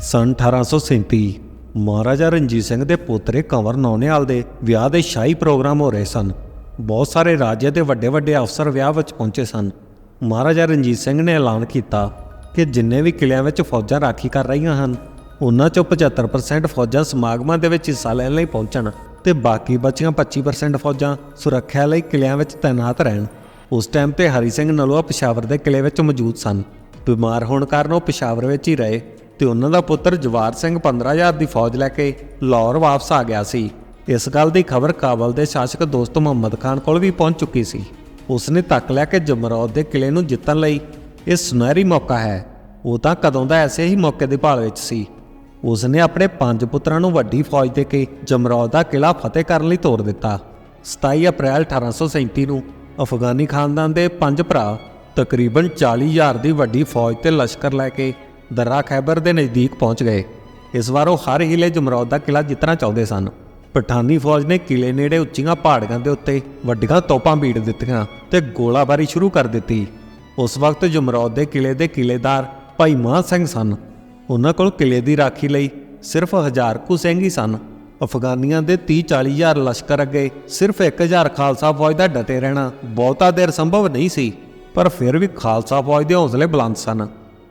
ਸਨ 1837 ਮਹਾਰਾਜਾ ਰਣਜੀਤ ਸਿੰਘ ਦੇ ਪੋਤਰੇ ਕੰਵਰ ਨੌਨਿਆਲ ਦੇ ਵਿਆਹ ਦੇ ਸ਼ਾਹੀ ਪ੍ਰੋਗਰਾਮ ਹੋ ਰਹੇ ਸਨ। ਬਹੁਤ ਸਾਰੇ ਰਾਜੇ ਦੇ ਵੱਡੇ ਵੱਡੇ ਅਫਸਰ ਵਿਆਹ ਵਿੱਚ ਪਹੁੰਚੇ ਸਨ। ਮਹਾਰਾਜਾ ਰਣਜੀਤ ਸਿੰਘ ਨੇ ਐਲਾਨ ਕੀਤਾ ਕਿ ਜਿੰਨੇ ਵੀ ਕਿਲਿਆਂ ਵਿੱਚ ਫੌਜਾਂ ਰਾਖੀ ਕਰ ਰਹੀਆਂ ਹਨ, ਉਹਨਾਂ ਚੋਂ 75% ਫੌਜਾਂ ਸਮਾਗਮਾਂ ਦੇ ਵਿੱਚ ਹਿੱਸਾ ਲੈਣ ਲਈ ਪਹੁੰਚਣ ਤੇ ਬਾਕੀ ਬਚੀਆਂ 25% ਫੌਜਾਂ ਸੁਰੱਖਿਆ ਲਈ ਕਿਲਿਆਂ ਵਿੱਚ ਤਾਇਨਾਤ ਰਹਿਣ। ਉਸ ਟਾਈਮ ਤੇ ਹਰੀ ਸਿੰਘ ਨਲੂਆ ਪਿਸ਼ਾਵਰ ਦੇ ਕਿਲੇ ਵਿੱਚ ਮੌਜੂਦ ਸਨ। ਬਿਮਾਰ ਹੋਣ ਕਾਰਨ ਉਹ ਪਿਸ਼ਾਵਰ ਵਿੱਚ ਹੀ ਰਹੇ। ਤੇ ਉਹਨਾਂ ਦਾ ਪੁੱਤਰ ਜਵਾਰ ਸਿੰਘ 15000 ਦੀ ਫੌਜ ਲੈ ਕੇ ਲਾਹੌਰ ਵਾਪਸ ਆ ਗਿਆ ਸੀ। ਇਸ ਗੱਲ ਦੀ ਖਬਰ ਕਾਬਲ ਦੇ ਸ਼ਾਸਕ ਦੋਸਤ ਮੁਹੰਮਦ ਖਾਨ ਕੋਲ ਵੀ ਪਹੁੰਚ ਚੁੱਕੀ ਸੀ। ਉਸਨੇ ਤੱਕ ਲਿਆ ਕਿ ਜਮਰੌਦ ਦੇ ਕਿਲੇ ਨੂੰ ਜਿੱਤਣ ਲਈ ਇਹ ਸੁਨਹਿਰੀ ਮੌਕਾ ਹੈ। ਉਹ ਤਾਂ ਕਦੋਂ ਦਾ ਐਸੇ ਹੀ ਮੌਕੇ ਦੀ ਭਾਲ ਵਿੱਚ ਸੀ। ਉਸਨੇ ਆਪਣੇ ਪੰਜ ਪੁੱਤਰਾਂ ਨੂੰ ਵੱਡੀ ਫੌਜ ਦੇ ਕੇ ਜਮਰੌਦ ਦਾ ਕਿਲਾ ਫਤਿਹ ਕਰਨ ਲਈ ਤੋਰ ਦਿੱਤਾ। 27 ਅਪ੍ਰੈਲ 1837 ਨੂੰ ਅਫਗਾਨੀ ਖਾਨਦਾਨ ਦੇ ਪੰਜ ਭਰਾ ਤਕਰੀਬਨ 40000 ਦੀ ਵੱਡੀ ਫੌਜ ਤੇ ਲਸ਼ਕਰ ਲੈ ਕੇ ਦਰਰਾ ਖੈਬਰ ਦੇ ਨਜ਼ਦੀਕ ਪਹੁੰਚ ਗਏ। ਇਸ ਵਾਰ ਉਹ ਹਰ ਹਿਲੇ ਜਮਰੌਦ ਦਾ ਕਿਲਾ ਜਿੱਤਣਾ ਚਾਹੁੰਦੇ ਸਨ। ਪਠਾਨੀ ਫੌਜ ਨੇ ਕਿਲੇ ਨੇੜੇ ਉੱਚੀਆਂ ਪਹਾੜੀਆਂ ਦੇ ਉੱਤੇ ਵੱਡੀਆਂ ਤੋਪਾਂ ਬੀੜ ਦਿੱਤੀਆਂ ਤੇ ਗੋਲਾਬਾਰੀ ਸ਼ੁਰੂ ਕਰ ਦਿੱਤੀ। ਉਸ ਵਕਤ ਜਮਰੌਦ ਦੇ ਕਿਲੇ ਦੇ ਕਿਲੇਦਾਰ ਭਾਈ ਮਾਨ ਸਿੰਘ ਸਨ। ਉਹਨਾਂ ਕੋਲ ਕਿਲੇ ਦੀ ਰਾਖੀ ਲਈ ਸਿਰਫ ਹਜ਼ਾਰ ਕੁ ਸਿੰਘ ਹੀ ਸਨ। ਅਫਗਾਨੀਆਂ ਦੇ 30 40 ਹਜ਼ਾਰ ਲਸ਼ਕਰ ਅੱਗੇ ਸਿਰਫ 1000 ਖਾਲਸਾ ਫੌਜ ਦਾ ਡਟੇ ਰਹਿਣਾ ਬਹੁਤਾ ਦੇਰ ਸੰਭਵ ਨਹੀਂ ਸੀ, ਪਰ ਫਿਰ ਵੀ ਖਾਲਸਾ ਫੌਜ ਦੇ ਹੌਸਲੇ ਬੁਲੰਦ ਸਨ।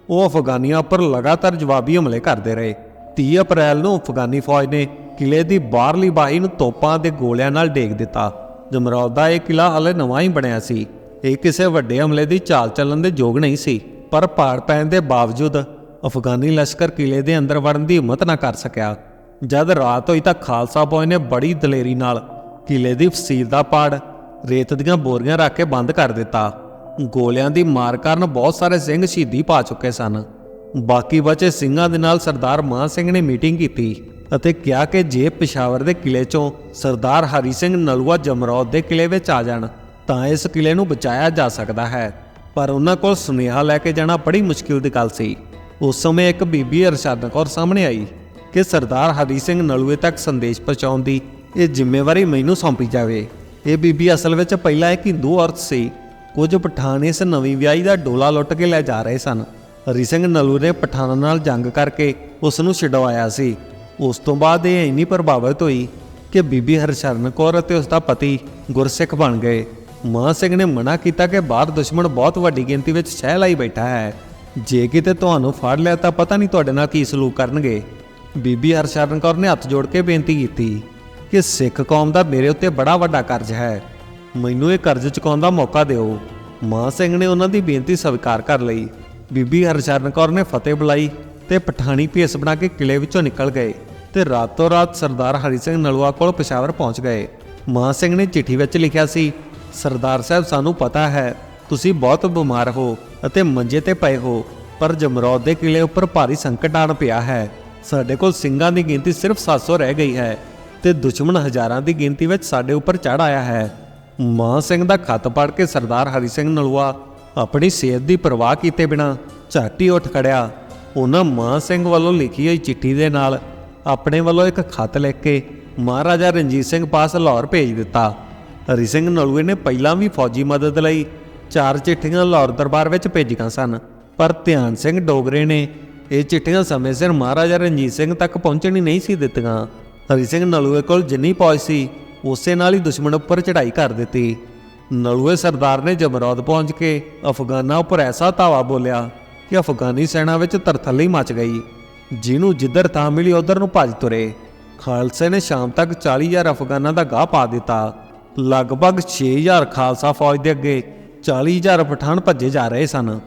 ਉਹ ਅਫਗਾਨੀਆਂ ਉੱਪਰ ਲਗਾਤਾਰ ਜਵਾਬੀ ਹਮਲੇ ਕਰਦੇ ਰਹੇ। 30 ਅਪ੍ਰੈਲ ਨੂੰ ਅਫਗਾਨੀ ਫੌਜ ਨੇ ਕਿਲੇ ਦੀ ਬਾਹਰਲੀ ਬਾਈ ਨੂੰ ਤੋਪਾਂ ਦੇ ਗੋਲਿਆਂ ਨਾਲ ਡੇਗ ਦਿੱਤਾ। ਜਮਰੌਦ ਦਾ ਇਹ ਕਿਲਾ ਹਲੇ ਨਵਾਂ ਹੀ ਬਣਿਆ ਸੀ। ਇਹ ਕਿਸੇ ਵੱਡੇ ਹਮਲੇ ਦੀ ਚਾਲ ਚੱਲਣ ਦੇ ਯੋਗ ਨਹੀਂ ਸੀ, ਪਰ ਪਹਾੜ ਪੈਣ ਦੇ ਬਾਵਜੂਦ ਅਫਗਾਨੀ ਲਸ਼ਕਰ ਕਿਲੇ ਦੇ ਅੰਦਰ ਵੜਨ ਦੀ ਹਿੰਮਤ ਨਾ ਕਰ ਸਕਿਆ। ਜਦ ਰਾਤ ਹੋਈ ਤਾਂ ਖਾਲਸਾ ਫੌਜ ਨੇ ਬੜੀ ਦਲੇਰੀ ਨਾਲ ਕਿਲੇ ਦੀ ਫਸੀਲ ਦਾ ਪਾੜ ਰੇਤ ਦੀਆਂ ਬੋਰੀਆਂ ਰੱਖ ਕੇ ਬੰਦ ਕਰ ਦਿੱਤਾ। ਗੋਲਿਆਂ ਦੀ ਮਾਰ ਕਾਰਨ ਬਹੁਤ ਸਾਰੇ ਸਿੰਘ ਸ਼ਹੀਦੀ ਪਾ ਚੁੱਕੇ ਸਨ। ਬਾਕੀ ਬਚੇ ਸਿੰਘਾਂ ਦੇ ਨਾਲ ਸਰਦਾਰ ਮਾਨ ਸਿੰਘ ਨੇ ਮੀਟਿੰਗ ਕੀਤੀ ਅਤੇ ਕਿਹਾ ਕਿ ਜੇ ਪਿਸ਼ਾਵਰ ਦੇ ਕਿਲੇ ਚੋਂ ਸਰਦਾਰ ਹਰੀ ਸਿੰਘ ਨਲੂਆ ਜਮਰੌਦ ਦੇ ਕਿਲੇ ਵਿੱਚ ਆ ਜਾਣ, ਤਾਂ ਇਸ ਕਿਲੇ ਨੂੰ ਬਚਾਇਆ ਜਾ ਸਕਦਾ ਹੈ। ਪਰ ਉਹਨਾਂ ਕੋਲ ਸੁਨੇਹਾ ਲੈ ਕੇ ਜਾਣਾ ਬੜੀ ਮੁਸ਼ਕਿਲ ਦੀ ਗੱਲ ਸੀ। ਉਸ ਸਮੇਂ ਇੱਕ ਬੀਬੀ ਅਰਸ਼ਦ ਕੌਰ ਸਾਹਮਣੇ ਆਈ ਕਿ ਸਰਦਾਰ ਹਰੀ ਸਿੰਘ ਨਲੂਏ ਤੱਕ ਸੰਦੇਸ਼ ਪਹੁੰਚਾਉਣ ਦੀ ਇਹ ਜ਼ਿੰਮੇਵਾਰੀ ਮੈਨੂੰ ਸੌਂਪੀ ਜਾਵੇ। ਇਹ ਬੀਬੀ ਅਸਲ ਵਿੱਚ ਪਹਿਲਾਂ ਇੱਕ ਹਿੰਦੂ ਔਰਤ ਸੀ। ਕੁਝ ਪਠਾਨ ਇਸ ਨਵੀਂ ਵਿਆਹੀ ਦਾ ਡੋਲਾ ਲੁੱਟ ਕੇ ਲੈ ਜਾ ਰਹੇ ਸਨ। ਹਰੀ ਸਿੰਘ ਨਲੂ ਨੇ ਪਠਾਨਾਂ ਨਾਲ ਜੰਗ ਕਰਕੇ ਉਸ ਨੂੰ ਛਡਵਾਇਆ ਸੀ। ਉਸ ਤੋਂ ਬਾਅਦ ਇਹ ਇੰਨੀ ਪ੍ਰਭਾਵਿਤ ਹੋਈ ਕਿ ਬੀਬੀ ਹਰਸ਼ਰਨ ਕੌਰ ਅਤੇ ਉਸ ਦਾ ਪਤੀ ਗੁਰਸਿੱਖ ਬਣ ਗਏ। ਮਾਂ ਸਿੰਘ ਨੇ ਮਨਾ ਕੀਤਾ ਕਿ ਬਾਹਰ ਦੁਸ਼ਮਣ ਬਹੁਤ ਵੱਡੀ ਗਿਣਤੀ ਵਿੱਚ ਸ਼ਹਿ ਲਾਈ ਬੈਠਾ ਹੈ। ਜੇ ਕਿਤੇ ਤੁਹਾਨੂੰ ਫੜ ਲਿਆ ਤਾਂ ਪਤਾ ਨਹੀਂ ਤੁਹਾਡੇ ਨਾਲ ਕੀ ਸਲੂਕ ਕਰਨਗੇ। ਬੀਬੀ ਹਰਸ਼ਰਨ ਕੌਰ ਨੇ ਹੱਥ ਜੋੜ ਕੇ ਬੇਨਤੀ ਕੀਤੀ ਕਿ ਸਿੱਖ ਕੌਮ ਦਾ ਮੇਰੇ ਉੱਤੇ ਬੜਾ ਵੱਡਾ ਕਰਜ਼ ਹੈ। ਮੈਨੂੰ ਇਹ ਕਰਜ਼ ਚੁਕਾਉਣ ਦਾ ਮੌਕਾ ਦਿਓ। ਮਾਂ ਸਿੰਘ ਨੇ ਉਹਨਾਂ ਦੀ ਬੇਨਤੀ ਸਵੀਕਾਰ ਕਰ ਲਈ। ਬੀਬੀ ਹਰਸ਼ਰਨ ਕੌਰ ਨੇ ਫਤਿਹ ਬੁਲਾਈ ਤੇ ਪਠਾਣੀ ਭੇਸ ਬਣਾ ਕੇ ਕਿਲੇ ਵਿੱਚੋਂ ਨਿਕਲ ਗਏ ਤੇ ਰਾਤੋਂ ਰਾਤ ਸਰਦਾਰ ਹਰੀ ਸਿੰਘ ਨਲੂਆ ਕੋਲ ਪਸ਼ਾਵਰ ਪਹੁੰਚ ਗਏ। ਮਾਂ ਸਿੰਘ ਨੇ ਚਿੱਠੀ ਵਿੱਚ ਲਿਖਿਆ ਸੀ, ਸਰਦਾਰ ਸਾਹਿਬ, ਸਾਨੂੰ ਪਤਾ ਹੈ, ਤੁਸੀਂ ਬਹੁਤ ਬਿਮਾਰ ਹੋ ਅਤੇ ਮੰਜੇ ਤੇ ਪਏ ਹੋ, ਪਰ ਜਮਰੌਦ ਦੇ ਕਿਲੇ ਉੱਪਰ ਭਾਰੀ ਸੰਕਟ ਆਣ ਪਿਆ ਹੈ। ਸਾਡੇ ਕੋਲ ਸਿੰਘਾਂ ਦੀ ਗਿਣਤੀ ਸਿਰਫ 700 ਰਹਿ ਗਈ ਹੈ ਤੇ ਦੁਸ਼ਮਣ ਹਜ਼ਾਰਾਂ ਦੀ ਗਿਣਤੀ ਵਿੱਚ ਸਾਡੇ ਉੱਪਰ ਚੜ ਆਇਆ ਹੈ। ਮਾਂ ਸਿੰਘ ਦਾ ਖੱਤ ਪੜ੍ਹ ਕੇ ਸਰਦਾਰ ਹਰੀ ਸਿੰਘ ਨਲੂਆ ਆਪਣੀ ਸਿਹਤ ਦੀ ਪਰਵਾਹ ਕੀਤੇ ਬਿਨਾ ਝਾਟੀ ਉੱਠ ਖੜਿਆ। ਉਹਨਾਂ ਮਾਂ ਸਿੰਘ ਵੱਲੋਂ ਲਿਖੀ ਹੋਈ ਚਿੱਠੀ ਦੇ ਨਾਲ ਆਪਣੇ ਵੱਲੋਂ ਇੱਕ ਖੱਤ ਲਿਖ ਕੇ ਮਹਾਰਾਜਾ ਰਣਜੀਤ ਸਿੰਘ ਪਾਸ ਲਾਹੌਰ ਭੇਜ ਦਿੱਤਾ। ਹਰੀ ਸਿੰਘ ਨਲੂਏ ਨੇ ਪਹਿਲਾਂ ਵੀ ਫੌਜੀ ਮਦਦ ਲਈ ਚਾਰ ਚਿੱਠੀਆਂ ਲਾਹੌਰ ਦਰਬਾਰ ਵਿੱਚ ਭੇਜੀਆਂ ਸਨ, ਪਰ ਧਿਆਨ ਸਿੰਘ ਡੋਗਰੇ ਨੇ ਇਹ ਚਿੱਠੀਆਂ ਸਮੇਂ ਸਿਰ ਮਹਾਰਾਜਾ ਰਣਜੀਤ ਸਿੰਘ ਤੱਕ ਪਹੁੰਚਣੀ ਨਹੀਂ ਸੀ ਦਿੱਤੀਆਂ। ਹਰੀ ਸਿੰਘ ਨਲੂਏ ਕੋਲ ਜਿੰਨੀ ਪਹੁੰਚ ਸੀ ਉਸੇ ਨਾਲ ਹੀ ਦੁਸ਼ਮਣ ਉੱਪਰ ਚੜ੍ਹਾਈ ਕਰ ਦਿੱਤੀ। ਨਲੂਏ ਸਰਦਾਰ ਨੇ ਜਮਰੌਦ ਪਹੁੰਚ ਕੇ ਅਫਗਾਨਾਂ ਉੱਪਰ ਐਸਾ ਧਾਵਾ ਬੋਲਿਆ ਕਿ ਅਫਗਾਨੀ ਸੈਨਾ ਵਿੱਚ ਤਰਥੱਲੀ ਮਚ ਗਈ, ਜਿਹਨੂੰ ਜਿੱਧਰ ਥਾਂ ਮਿਲੀ ਉਧਰ ਨੂੰ ਭੱਜ ਤੁਰੇ। ਖਾਲਸੇ ਨੇ ਸ਼ਾਮ ਤੱਕ 40000 ਅਫਗਾਨਾਂ ਦਾ ਗਾਹ ਪਾ ਦਿੱਤਾ। ਲਗਭਗ 6000 ਖਾਲਸਾ ਫੌਜ ਦੇ ਅੱਗੇ 40000 ਪਠਾਨ ਭੱਜੇ ਜਾ ਰਹੇ ਸਨ।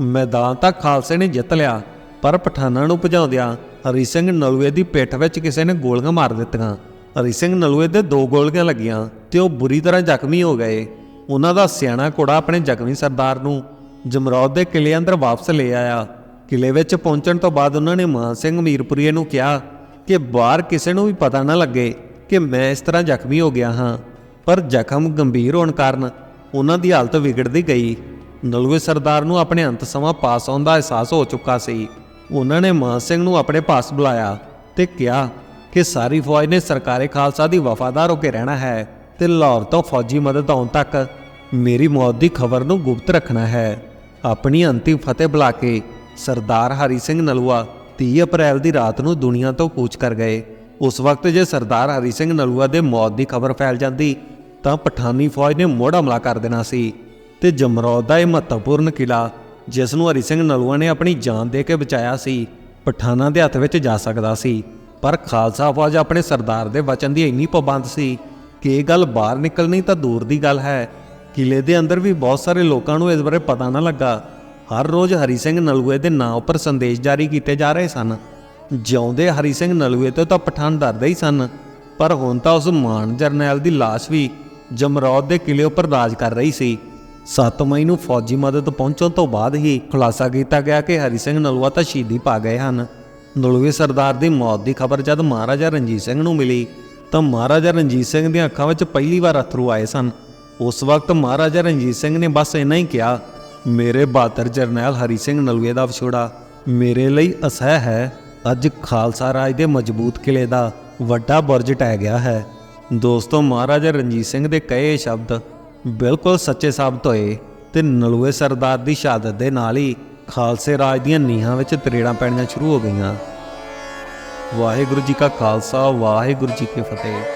ਮੈਦਾਨ ਤਾਂ ਖਾਲਸੇ ਨੇ ਜਿੱਤ ਲਿਆ, ਪਰ ਪਠਾਨਾਂ ਨੂੰ ਭਜਾਉਂਦਿਆਂ ਹਰੀ ਸਿੰਘ ਨਲੂਏ ਦੀ ਪਿੱਠ ਵਿੱਚ ਕਿਸੇ ਨੇ ਗੋਲੀਆਂ ਮਾਰ ਦਿੱਤੀਆਂ। ਹਰੀ ਸਿੰਘ ਨਲੂਏ ਦੇ ਦੋ ਗੋਲੀਆਂ ਲੱਗੀਆਂ ਤੇ ਉਹ ਬੁਰੀ ਤਰ੍ਹਾਂ ਜ਼ਖਮੀ ਹੋ ਗਏ। ਉਹਨਾਂ ਦਾ ਸਿਆਣਾ ਘੋੜਾ ਆਪਣੇ ਜ਼ਖਮੀ ਸਰਦਾਰ ਨੂੰ ਜਮਰੌਦ ਦੇ ਕਿਲੇ ਅੰਦਰ ਵਾਪਸ ਲੈ ਆਇਆ। ਕਿਲੇ ਵਿੱਚ ਪਹੁੰਚਣ ਤੋਂ ਬਾਅਦ ਉਹਨਾਂ ਨੇ ਮਾਨ ਸਿੰਘ ਮੀਰਪੁਰੀਏ ਨੂੰ ਕਿਹਾ ਕਿ ਬਾਹਰ ਕਿਸੇ ਨੂੰ ਵੀ ਪਤਾ ਨਾ ਲੱਗੇ ਕਿ ਮੈਂ ਇਸ ਤਰ੍ਹਾਂ ਜ਼ਖਮੀ ਹੋ ਗਿਆ ਹਾਂ। ਪਰ ਜ਼ਖਮ ਗੰਭੀਰ ਹੋਣ ਕਾਰਨ ਉਹਨਾਂ ਦੀ ਹਾਲਤ ਵਿਗੜਦੀ ਗਈ। ਨਲੂਏ ਸਰਦਾਰ ਨੂੰ ਆਪਣੇ ਅੰਤ ਸਮਾਂ ਪਾਸ ਆਉਣ ਦਾ ਅਹਿਸਾਸ ਹੋ ਚੁੱਕਾ ਸੀ। ਉਹਨਾਂ ਨੇ ਮਾਨ ਸਿੰਘ ਨੂੰ ਆਪਣੇ ਪਾਸ ਬੁਲਾਇਆ ਤੇ ਕਿਹਾ ਕਿ ਸਾਰੀ ਫੌਜ ਨੇ ਸਰਕਾਰੇ ਖਾਲਸਾ ਦੀ ਵਫਾਦਾਰ ਹੋ ਕੇ ਰਹਿਣਾ ਹੈ ਤੇ ਲਾਹੌਰ ਤੋਂ ਫੌਜੀ ਮਦਦ ਆਉਣ ਤੱਕ ਮੇਰੀ ਮੌਤ ਦੀ ਖਬਰ ਨੂੰ ਗੁਪਤ ਰੱਖਣਾ ਹੈ। ਆਪਣੀ ਅੰਤਿਮ ਫਤਿਹ ਬੁਲਾ ਕੇ ਸਰਦਾਰ ਹਰੀ ਸਿੰਘ ਨਲੂਆ 30 ਅਪ੍ਰੈਲ ਦੀ ਰਾਤ ਨੂੰ ਦੁਨੀਆ ਤੋਂ ਕੂਚ ਕਰ ਗਏ। ਉਸ ਵਕਤ ਜੇ ਸਰਦਾਰ ਹਰੀ ਸਿੰਘ ਨਲੂਆ ਦੇ ਮੌਤ ਦੀ ਖਬਰ ਫੈਲ ਜਾਂਦੀ, ਤਾਂ ਪਠਾਨੀ ਫੌਜ ਨੇ ਮੋੜ ਹਮਲਾ ਕਰ ਦੇਣਾ ਸੀ ਤੇ ਜਮਰੌਦ ਦਾ ਇਹ ਮਹੱਤਵਪੂਰਨ ਕਿਲਾ, ਜਿਸ ਨੂੰ ਹਰੀ ਸਿੰਘ ਨਲੂਆ ਨੇ ਆਪਣੀ ਜਾਨ ਦੇ ਕੇ ਬਚਾਇਆ ਸੀ, ਪਠਾਨਾਂ ਦੇ ਹੱਥ ਵਿੱਚ ਜਾ ਸਕਦਾ ਸੀ। ਪਰ ਖਾਲਸਾ ਫੌਜ ਆਪਣੇ ਸਰਦਾਰ ਦੇ ਵਚਨ ਦੀ ਇੰਨੀ ਪਾਬੰਦ ਸੀ ਕਿ ਇਹ ਗੱਲ ਬਾਹਰ ਨਿਕਲਣੀ ਤਾਂ ਦੂਰ ਦੀ ਗੱਲ ਹੈ। ਕਿਲੇ ਦੇ ਅੰਦਰ ਵੀ ਬਹੁਤ ਸਾਰੇ ਲੋਕਾਂ ਨੂੰ ਇਸ ਬਾਰੇ ਪਤਾ ਨਾ ਲੱਗਾ। ਹਰ ਰੋਜ਼ ਹਰੀ ਸਿੰਘ ਨਲੂਏ ਦੇ ਨਾਂ ਉੱਪਰ ਸੰਦੇਸ਼ ਜਾਰੀ ਕੀਤੇ ਜਾ ਰਹੇ ਸਨ। ਜਿਉਂਦੇ ਹਰੀ ਸਿੰਘ ਨਲੂਏ ਤੋਂ ਤਾਂ ਪਠਾਨ ਡਰਦੇ ਹੀ ਸਨ। ਪਰ ਹੁਣ ਤਾਂ ਉਸ ਮਾਨ ਜਰਨੈਲ ਦੀ ਲਾਸ਼ ਵੀ ਜਮਰੌਦ ਦੇ ਕਿਲੇ ਉੱਪਰ ਰਾਜ ਕਰ ਰਹੀ ਸੀ। 7 ਮਈ ਨੂੰ ਫੌਜੀ ਮਦਦ ਪਹੁੰਚਣ ਤੋਂ ਬਾਅਦ ਹੀ ਖੁਲਾਸਾ ਕੀਤਾ ਗਿਆ ਕਿ ਹਰੀ ਸਿੰਘ ਨਲੂਆ ਤਾਂ ਸ਼ਹੀਦੀ ਪਾ ਗਏ ਹਨ। ਨਲੂਏ ਸਰਦਾਰ ਦੀ ਮੌਤ ਦੀ ਖਬਰ ਜਦ ਮਹਾਰਾਜਾ ਰਣਜੀਤ ਸਿੰਘ ਨੂੰ ਮਿਲੀ, ਤਾਂ ਮਹਾਰਾਜਾ ਰਣਜੀਤ ਸਿੰਘ ਦੀਆਂ ਅੱਖਾਂ ਵਿੱਚ ਪਹਿਲੀ ਵਾਰ ਅਥਰੂ ਆਏ ਸਨ। ਉਸ ਵਕਤ ਮਹਾਰਾਜਾ ਰਣਜੀਤ ਸਿੰਘ ਨੇ ਬਸ ਇੰਨਾ ਹੀ ਕਿਹਾ, ਮੇਰੇ ਬਹਾਦਰ ਜਰਨੈਲ ਹਰੀ ਸਿੰਘ ਨਲੂਏ ਦਾ ਵਿਛੋੜਾ ਮੇਰੇ ਲਈ ਅਸਹਿ ਹੈ। ਅੱਜ ਖਾਲਸਾ ਰਾਜ ਦੇ ਮਜ਼ਬੂਤ ਕਿਲੇ ਦਾ ਵੱਡਾ ਬੁਰਜ ਟਹਿ ਗਿਆ ਹੈ। ਦੋਸਤੋ, ਮਹਾਰਾਜਾ ਰਣਜੀਤ ਸਿੰਘ ਦੇ ਕਹੇ ਸ਼ਬਦ ਬਿਲਕੁਲ ਸੱਚੇ ਸਾਬਤ ਹੋਏ ਤੇ ਨਲੂਏ ਸਰਦਾਰ ਦੀ ਸ਼ਹਾਦਤ ਦੇ ਨਾਲ ਹੀ ਖਾਲਸੇ ਰਾਜ ਦੀਆਂ ਨੀਹਾਂ ਵਿੱਚ ਤਰੇੜਾਂ ਪੈਣੀਆਂ ਸ਼ੁਰੂ ਹੋ ਗਈਆਂ। ਵਾਹਿਗੁਰੂ ਜੀ ਕਾ ਖਾਲਸਾ, ਵਾਹਿਗੁਰੂ ਜੀ ਕੀ ਫਤਿਹ।